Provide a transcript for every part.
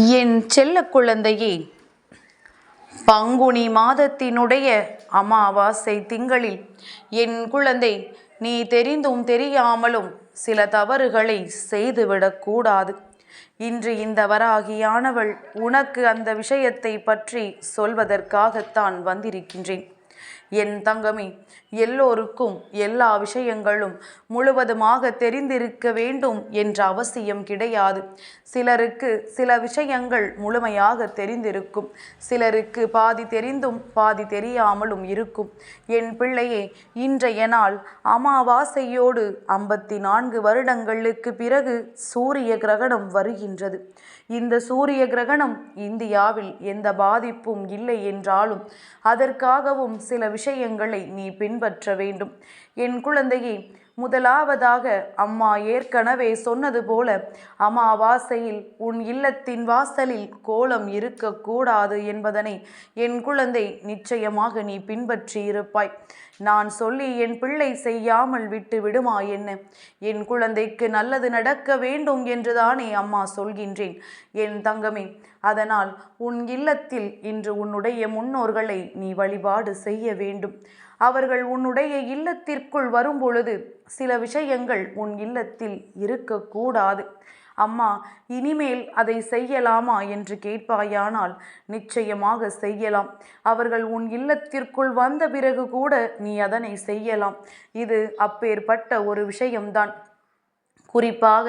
என் செல்ல குழந்தையே பங்குனி மாதத்தினுடைய அமாவாசை திங்களில் என் குழந்தை நீ தெரிந்தும் தெரியாமலும் சில தவறுகளை செய்துவிடக்கூடாது இன்று இந்த வராகியானவள் உனக்கு அந்த விஷயத்தை பற்றி சொல்வதற்காகத்தான் வந்திருக்கின்றேன். என் தங்கமே எல்லோருக்கும் எல்லா விஷயங்களும் முழுவதுமாக தெரிந்திருக்க வேண்டும் என்ற அவசியம் கிடையாது. சிலருக்கு சில விஷயங்கள் முழுமையாக தெரிந்திருக்கும். சிலருக்கு பாதி தெரிந்தும் பாதி தெரியாமலும் இருக்கும். என் பிள்ளையே இன்றைய நாள் அமாவாசையோடு ஐம்பத்தி நான்கு வருடங்களுக்கு பிறகு சூரிய கிரகணம் வருகின்றது. இந்த சூரிய கிரகணம் இந்தியாவில் எந்த பாதிப்பும் இல்லை என்றாலும் அதற்காகவும் சில விஷயங்களை நீ பின்பற்ற வேண்டும். என் குழந்தையே முதலாவதாக அம்மா ஏற்கனவே சொன்னது போல அமாவாசையில் உன் இல்லத்தின் வாசலில் கோலம் இருக்கக்கூடாது என்பதனை என் குழந்தை நிச்சயமாக நீ பின்பற்றி இருப்பாய். நான் சொல்லி என் பிள்ளை செய்யாமல் விட்டு விடுமா என்ன? என் குழந்தைக்கு நல்லது நடக்க வேண்டும் என்றுதானே அம்மா சொல்கின்றேன். என் தங்கமே அதனால் உன் இல்லத்தில் இன்று உன்னுடைய முன்னோர்களை நீ வழிபாடு செய்ய வேண்டும். அவர்கள் உன்னுடைய இல்லத்திற்குள் வரும்பொழுது சில விஷயங்கள் உன் இல்லத்தில் இருக்கக்கூடாது. அம்மா இனிமேல் அதை செய்யலாமா என்று கேட்பாயானால் நிச்சயமாக செய்யலாம். அவர்கள் உன் இல்லத்திற்குள் வந்த பிறகு கூட நீ அதனை செய்யலாம். இது அப்பேற்பட்ட ஒரு விஷயம்தான். குறிப்பாக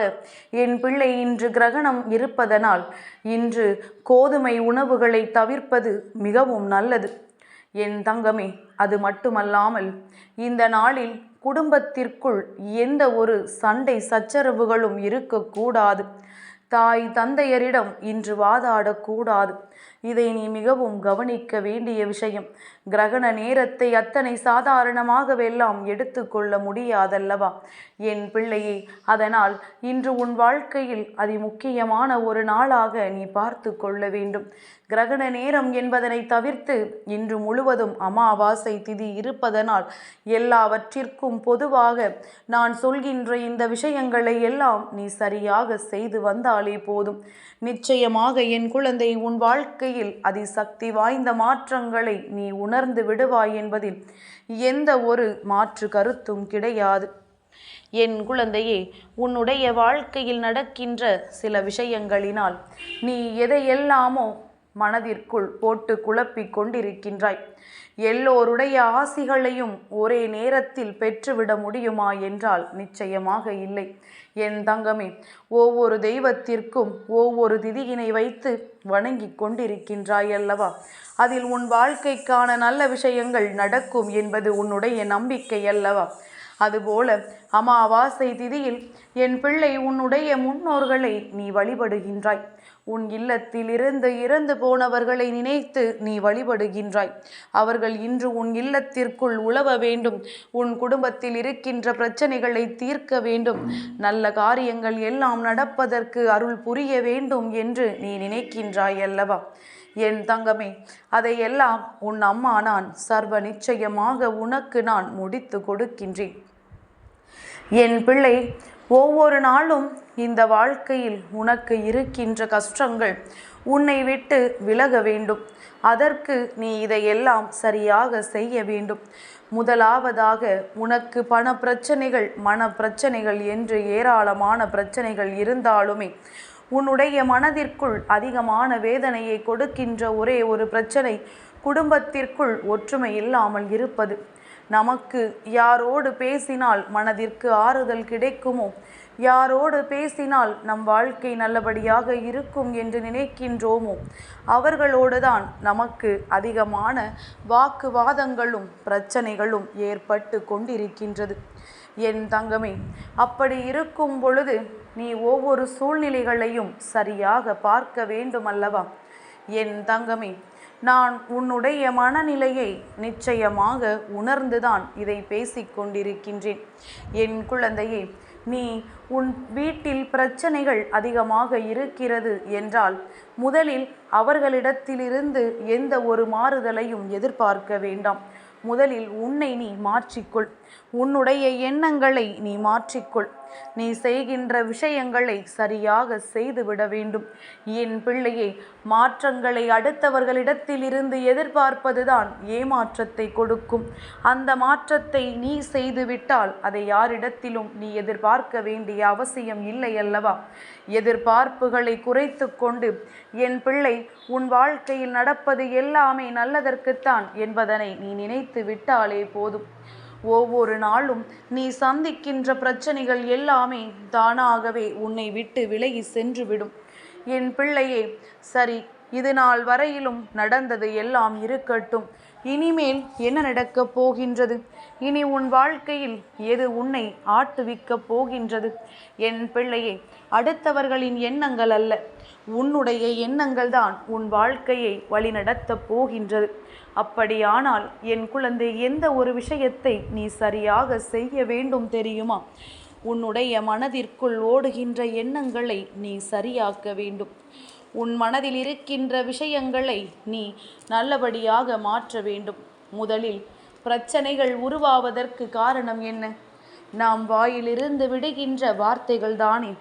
என் பிள்ளை இன்று கிரகணம் இருப்பதனால் இன்று கோதுமை உணவுகளை தவிர்ப்பது மிகவும் நல்லது. என் தங்கமே அது மட்டுமல்லாமல் இந்த நாளில் குடும்பத்திற்குள் எந்த ஒரு சண்டை சச்சரவுகளும் இருக்கக்கூடாது. தாய் தந்தையரிடம் இன்று வாதாடக்கூடாது. இதை நீ மிகவும் கவனிக்க வேண்டிய விஷயம். கிரகண நேரத்தை அத்தனை சாதாரணமாகவெல்லாம் எடுத்துக்கொள்ள முடியாதல்லவா? என் பிள்ளையே அதனால் இன்று உன் வாழ்க்கையில் அதி முக்கியமான ஒரு நாளாக நீ பார்த்து கொள்ள வேண்டும். கிரகண நேரம் என்பதனை தவிர்த்து இன்று முழுவதும் அமாவாசை திதி இருப்பதனால் எல்லாவற்றிற்கும் பொதுவாக நான் சொல்கின்ற இந்த விஷயங்களை எல்லாம் நீ சரியாக செய்து வந்தாலே போதும். நிச்சயமாக என் குழந்தை உன் வாழ்க்கை வாழ்க்கையில் அதிசக்தி வாய்ந்த மாற்றங்களை நீ உணர்ந்து விடுவாய் என்பதில் எந்த ஒரு மாற்று கருத்தும் கிடையாது. என் குழந்தையே உன்னுடைய வாழ்க்கையில் நடக்கின்ற சில விஷயங்களினால் நீ எதையெல்லாமோ மனதிற்குள் போட்டு குழப்பிக் கொண்டிருக்கின்றாய். எல்லோருடைய ஆசிகளையும் ஒரே நேரத்தில் பெற்றுவிட முடியுமா என்றால் நிச்சயமாக இல்லை. என் தங்கமே ஒவ்வொரு தெய்வத்திற்கும் ஒவ்வொரு திதியினை வைத்து வணங்கி கொண்டிருக்கின்றாய் அல்லவா? அதில் உன் வாழ்க்கைக்கான நல்ல விஷயங்கள் நடக்கும் என்பது உன்னுடைய நம்பிக்கை அல்லவா? அதுபோல அமாவாசை திதியில் என் பிள்ளை உன்னுடைய முன்னோர்களை நீ வழிபடுகின்றாய். உன் இல்லத்தில் இருந்து இறந்து போனவர்களை நினைத்து நீ வழிபடுகின்றாய். அவர்கள் இன்று உன் இல்லத்திற்குள் உழவ வேண்டும். உன் குடும்பத்தில் இருக்கின்ற பிரச்சனைகளை தீர்க்க வேண்டும். நல்ல காரியங்கள் எல்லாம் நடப்பதற்கு அருள் புரிய வேண்டும் என்று நீ நினைக்கின்றாய் அல்லவா? என் தங்கமே அதையெல்லாம் உன் அம்மா நான் சர்வ நிச்சயமாக உனக்கு நான் முடித்து கொடுக்கின்றேன். என் பிள்ளை ஒவ்வொரு நாளும் இந்த வாழ்க்கையில் உனக்கு இருக்கின்ற கஷ்டங்கள் உன்னை விட்டு விலக வேண்டும். அதற்கு நீ இதையெல்லாம் சரியாக செய்ய வேண்டும். முதலாவதாக உனக்கு பண பிரச்சனைகள் மன பிரச்சனைகள் என்று ஏராளமான பிரச்சனைகள் இருந்தாலுமே உன்னுடைய மனதிற்குள் அதிகமான வேதனையை கொடுக்கின்ற ஒரே ஒரு பிரச்சனை குடும்பத்திற்குள் ஒற்றுமை இல்லாமல் இருப்பது. நமக்கு யாரோடு பேசினால் மனதிற்கு ஆறுதல் கிடைக்குமோ? யாரோடு பேசினால் நம் வாழ்க்கை நல்லபடியாக இருக்கும் என்று நினைக்கின்றோமோ? அவர்களோடு தான் நமக்கு அதிகமான வாக்குவாதங்களும் பிரச்சனைகளும் ஏற்பட்டு கொண்டிருக்கின்றது. என் தங்கமே அப்படி இருக்கும் பொழுது நீ ஒவ்வொரு சூழ்நிலைகளையும் சரியாக பார்க்க வேண்டும் அல்லவா என் தங்கமே நான் உன்னுடைய மனநிலையை நிச்சயமாக உணர்ந்துதான் இதை பேசிக்கொண்டிருக்கின்றேன் என் குழந்தையே நீ உன் வீட்டில் பிரச்சனைகள் அதிகமாக இருக்கிறது என்றால் முதலில் அவர்களிடத்திலிருந்து எந்த ஒரு மாறுதலையும் எதிர்பார்க்க வேண்டாம். முதலில் உன்னை நீ மாற்றிக்கொள். உன்னுடைய எண்ணங்களை நீ மாற்றிக்கொள். நீ செய்கின்ற விஷயங்களை சரியாக செய்துவிட வேண்டும். என் பிள்ளையே மாற்றங்களை அடுத்தவர்களிடத்தில் இருந்து எதிர்பார்ப்பதுதான் ஏமாற்றத்தை கொடுக்கும். அந்த மாற்றத்தை நீ செய்துவிட்டால் அதை யாரிடத்திலும் நீ எதிர்பார்க்க வேண்டிய அவசியம் இல்லை அல்லவா? எதிர்பார்ப்புகளை குறைத்து கொண்டு என் பிள்ளை உன் வாழ்க்கையில் நடப்பது எல்லாமே நல்லதற்குத்தான் என்பதனை நீ நினைத்து விட்டாலே போதும். ஒவ்வொரு நாளும் நீ சந்திக்கின்ற பிரச்சனைகள் எல்லாமே தானாகவே உன்னை விட்டு விலகி சென்றுவிடும். என் பிள்ளையே சரி இது நாள் வரையிலும் நடந்தது எல்லாம் இருக்கட்டும். இனிமேல் என்ன நடக்கப் போகின்றது? இனி உன் வாழ்க்கையில் எது உன்னை ஆட்டுவிக்கப் போகின்றது? என் பிள்ளையே அடுத்தவர்களின் எண்ணங்கள் அல்ல. உன்னுடைய எண்ணங்கள் தான் உன் வாழ்க்கையை வழிநடத்தப் போகின்றது. அப்படியானால் என் குழந்தை எந்த ஒரு விஷயத்தை நீ சரியாக செய்ய வேண்டும் தெரியுமா? உன்னுடைய மனதிற்குள் ஓடுகின்ற எண்ணங்களை நீ சரியாக்க வேண்டும். உன் மனதில் இருக்கின்ற விஷயங்களை நீ நல்லபடியாக மாற்ற வேண்டும். முதலில் பிரச்சனைகள் உருவாவதற்கு காரணம் என்ன? நாம் வாயிலிருந்து விடுகின்ற வார்த்தைகள் தானே.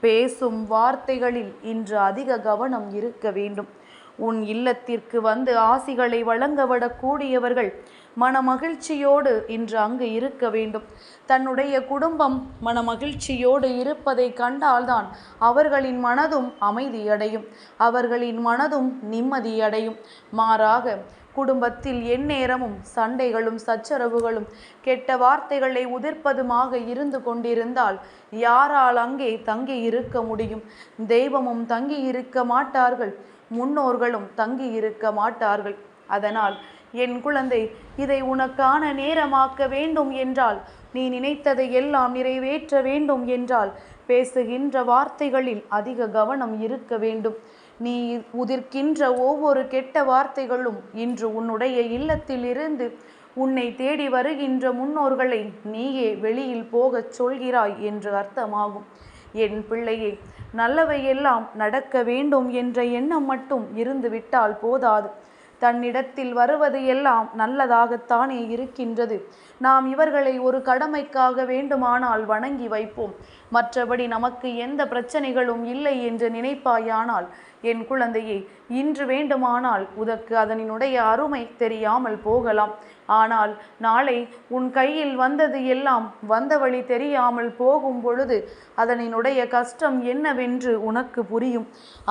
பேசும் வார்த்தைகளில் இன்று அதிக கவனம் இருக்க வேண்டும். உன் இல்லத்திற்கு வந்து ஆசிகளை வழங்க விடக்கூடியவர்கள் மனமகிழ்ச்சியோடு இன்று அங்கு இருக்க வேண்டும். தன்னுடைய குடும்பம் மனமகிழ்ச்சியோடு இருப்பதை கண்டால்தான் அவர்களின் மனதும் அமைதியடையும். அவர்களின் மனதும் நிம்மதியடையும். மாறாக குடும்பத்தில் எந்நேரமும் சண்டைகளும் சச்சரவுகளும் கெட்ட வார்த்தைகளை உதிர்ப்பதுமாக இருந்து கொண்டிருந்தால் யாரால் அங்கே தங்கி இருக்க முடியும்? தெய்வமும் தங்கி இருக்க மாட்டார்கள் முன்னோர்களும் தங்கி இருக்க மாட்டார்கள். அதனால் என் குழந்தை இதை உனக்கான நேரமாக்க வேண்டும் என்றால் நீ நினைத்ததை எல்லாம் நிறைவேற்ற வேண்டும் என்றால் பேசுகின்ற வார்த்தைகளில் அதிக கவனம் இருக்க வேண்டும். நீ உதிர்க்கின்ற ஒவ்வொரு கெட்ட வார்த்தைகளும் இன்று உன்னுடைய இல்லத்தில் இருந்து உன்னை தேடி வருகின்ற முன்னோர்களை நீயே வெளியில் போகச் சொல்கிறாய் என்று அர்த்தமாகும். என் பிள்ளையே நல்லவையெல்லாம் நடக்க வேண்டும் என்ற எண்ணம் மட்டும் இருந்துவிட்டால் போதாது. தன்னிடத்தில் வருவது எல்லாம் நல்லதாகத்தானே இருக்கின்றது. நாம் இவர்களை ஒரு கடமைக்காக வேண்டுமானால் வணங்கி வைப்போம். மற்றபடி நமக்கு எந்த பிரச்சனைகளும் இல்லை என்று நினைப்பாயானால் என் குழந்தையே இன்று வேண்டுமானால் உதக்கு அதனினுடைய அருமை தெரியாமல் போகலாம். ஆனால் நாளை உன் கையில் வந்தது எல்லாம் வந்த வழி தெரியாமல் போகும் பொழுது அதனினுடைய கஷ்டம் என்னவென்று உனக்கு புரியும்.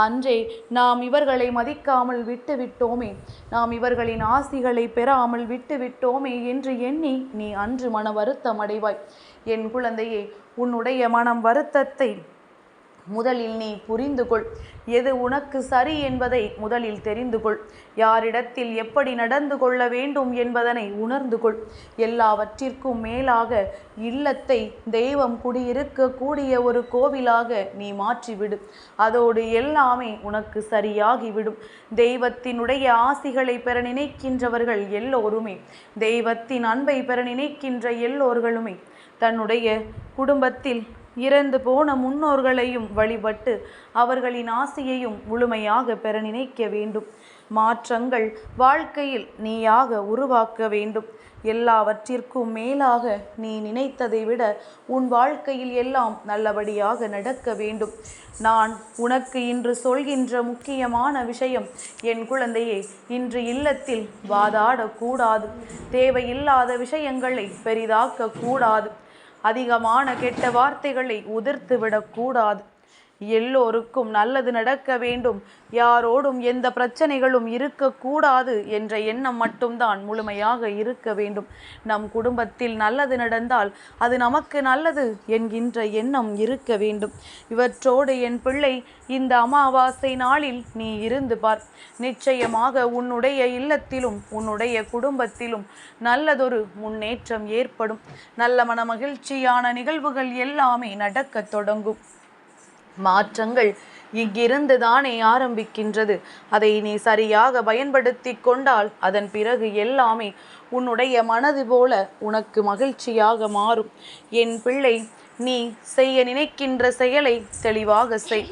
அன்றே நாம் இவர்களை மதிக்காமல் விட்டுவிட்டோமே. நாம் இவர்களின் ஆசிகளை பெறாமல் விட்டுவிட்டோமே என்று எண்ணி நீ அன்று மன வருத்தம் அடைவாய். என் குழந்தையே உன்னுடைய மனம் வருத்தத்தை முதலில் நீ புரிந்து கொள் எது உனக்கு சரி என்பதை முதலில் தெரிந்து கொள் யாரிடத்தில் எப்படி நடந்து கொள்ள வேண்டும் என்பதனை உணர்ந்து கொள் எல்லாவற்றிற்கும் மேலாக இல்லத்தை தெய்வம் குடியிருக்கக்கூடிய ஒரு கோவிலாக நீ மாற்றிவிடு. அதோடு எல்லாமே உனக்கு சரியாகிவிடும். தெய்வத்தினுடைய ஆசிகளை பெற நினைக்கின்றவர்கள் எல்லோருமே தெய்வத்தின் அன்பை பெற நினைக்கின்ற எல்லோர்களுமே தன்னுடைய குடும்பத்தில் இறந்து போன முன்னோர்களையும் வழிபட்டு அவர்களின் ஆசையையும் முழுமையாக பெற நினைக்க வேண்டும். மாற்றங்கள் வாழ்க்கையில் நீயாக உருவாக்க வேண்டும். எல்லாவற்றிற்கும் மேலாக நீ நினைத்ததை விட உன் வாழ்க்கையில் எல்லாம் நல்லபடியாக நடக்க வேண்டும். நான் உனக்கு இன்று சொல்கின்ற முக்கியமான விஷயம் என் குழந்தையே இன்று இல்லத்தில் வாதாடக்கூடாது. தேவையில்லாத விஷயங்களை பெரிதாக்க கூடாது அதிகமான கெட்ட வார்த்தைகளை உதிர்த்து விடக்கூடாது எல்லோருக்கும் நல்லது நடக்க வேண்டும். யாரோடும் எந்த பிரச்சனைகளும் இருக்கக்கூடாது என்ற எண்ணம் மட்டும்தான் முழுமையாக இருக்க வேண்டும். நம் குடும்பத்தில் நல்லது நடந்தால் அது நமக்கு நல்லது என்கின்ற எண்ணம் இருக்க வேண்டும். இவற்றோடு என் பிள்ளை இந்த அமாவாசை நாளில் நீ இருந்து பார். நிச்சயமாக உன்னுடைய இல்லத்திலும் உன்னுடைய குடும்பத்திலும் நல்லதொரு முன்னேற்றம் ஏற்படும். நல்ல மன மகிழ்ச்சியான நிகழ்வுகள் எல்லாமே நடக்கத் தொடங்கும். மாற்றங்கள் இங்கிருந்து தானே ஆரம்பிக்கின்றது. அதை நீ சரியாக பயன்படுத்தி கொண்டால் அதன் பிறகு எல்லாமே உன்னுடைய மனது போல உனக்கு மகிழ்ச்சியாக மாறும். என் பிள்ளை நீ செய்ய நினைக்கின்ற செயலை தெளிவாக செய்.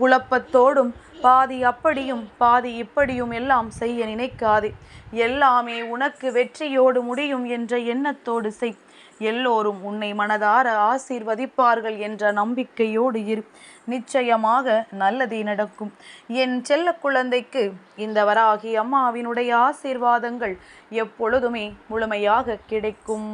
குழப்பத்தோடும் பாதி அப்படியும் பாதி இப்படியும் எல்லாம் செய்ய நினைக்காதே. எல்லாமே உனக்கு வெற்றியோடு முடியும் என்ற எண்ணத்தோடு செய். எல்லோரும் உன்னை மனதார ஆசீர்வதிப்பார்கள் என்ற நம்பிக்கையோடு இரு. நிச்சயமாக நல்லதே நடக்கும். என் செல்ல குழந்தைக்கு இந்த வராகி அம்மாவினுடைய ஆசீர்வாதங்கள் எப்பொழுதுமே முழுமையாக கிடைக்கும்.